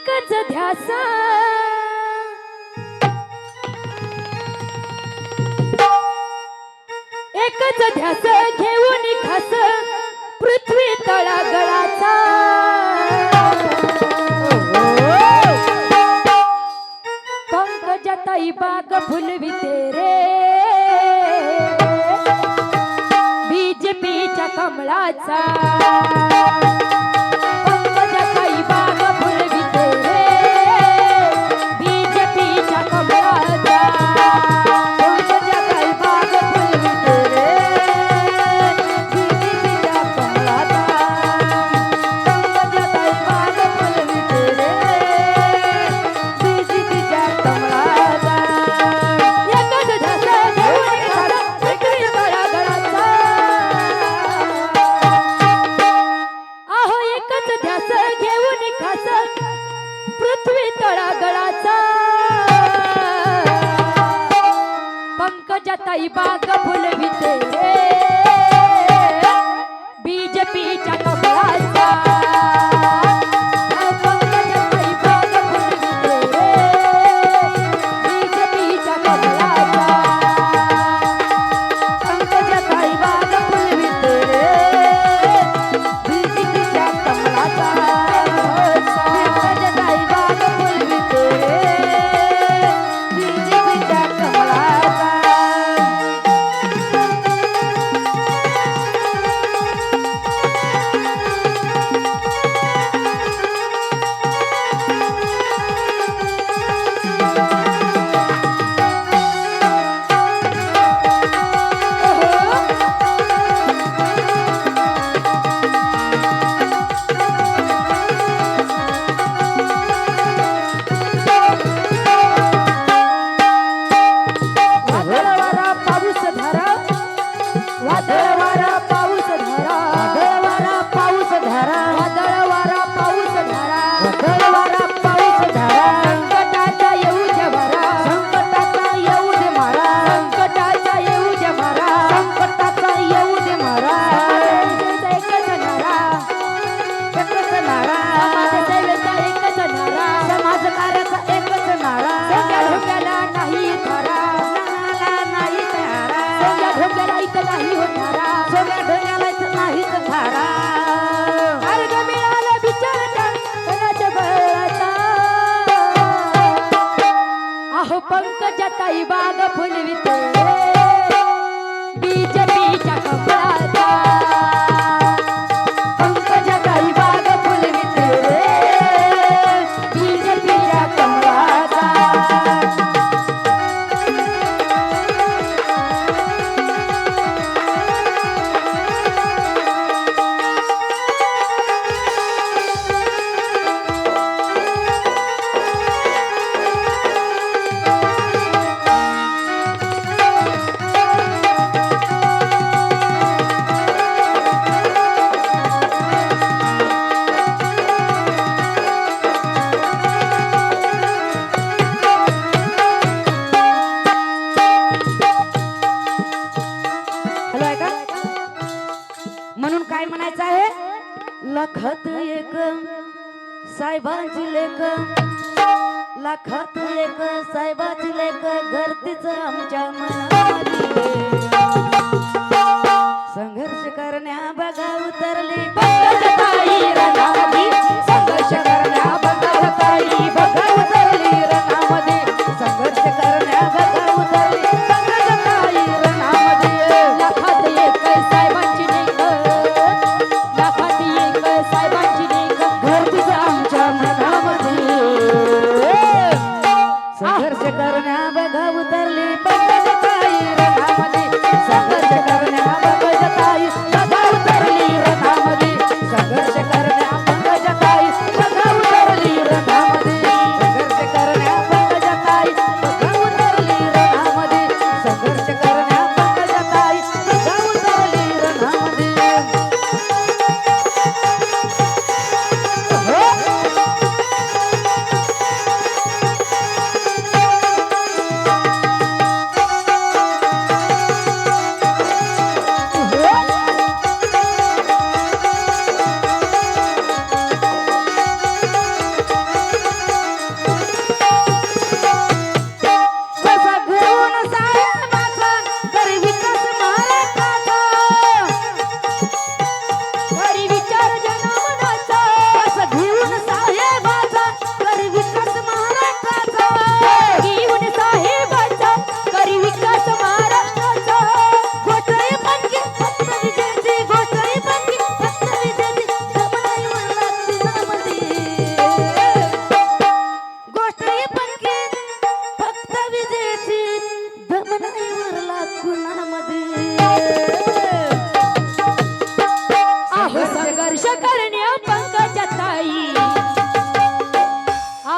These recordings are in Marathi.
एकच ध्यास. एकच ध्यास घेऊन खास पृथ्वी तळागळाचा. पंकजताई बाग फुलविते रे. बीज बीच्या कमळाचा. जताई बाग भूल बीते Yeah. साहेबांची लेख. लाखात लेख साहेबाची लेख गर्दीच आमच्या मनाली संघर्ष करण्या बघा उतरली. तरना बघा उतरली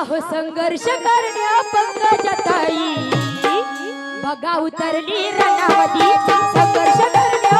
आहो संघर्ष करण्या पंकजताई बघा उतरली रणावती संघर्ष करण्या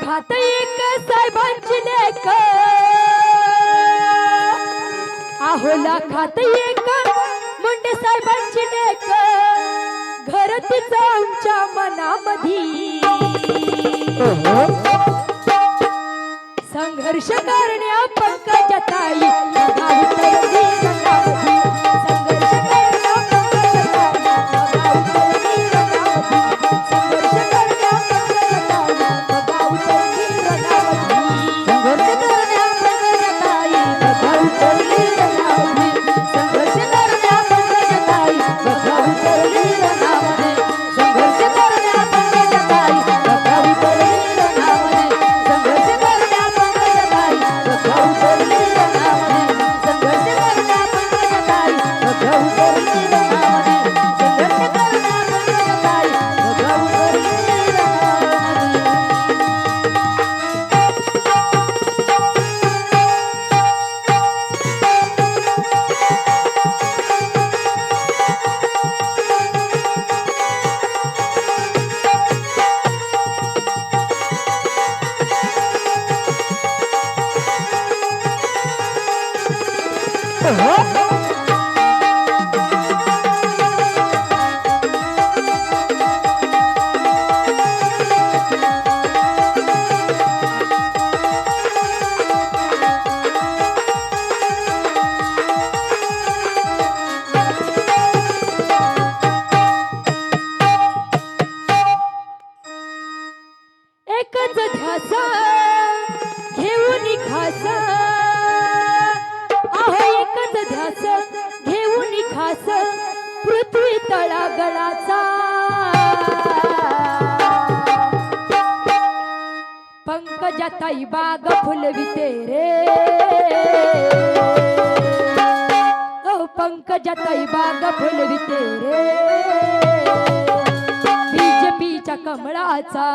खात एक साहेबांची लेख. आहोला खात एक मुंडे साहेबांची लेख. घर तिचा आमच्या मनामधी. संघर्ष करण्या पंकजताई ध्यास घेऊन खास पृथ्वी तळागळाचा. पंकजाताई बाग फुलविते रे. पंकजाताई बाग फुलविते रे. बीज बीच्या कमळाचा.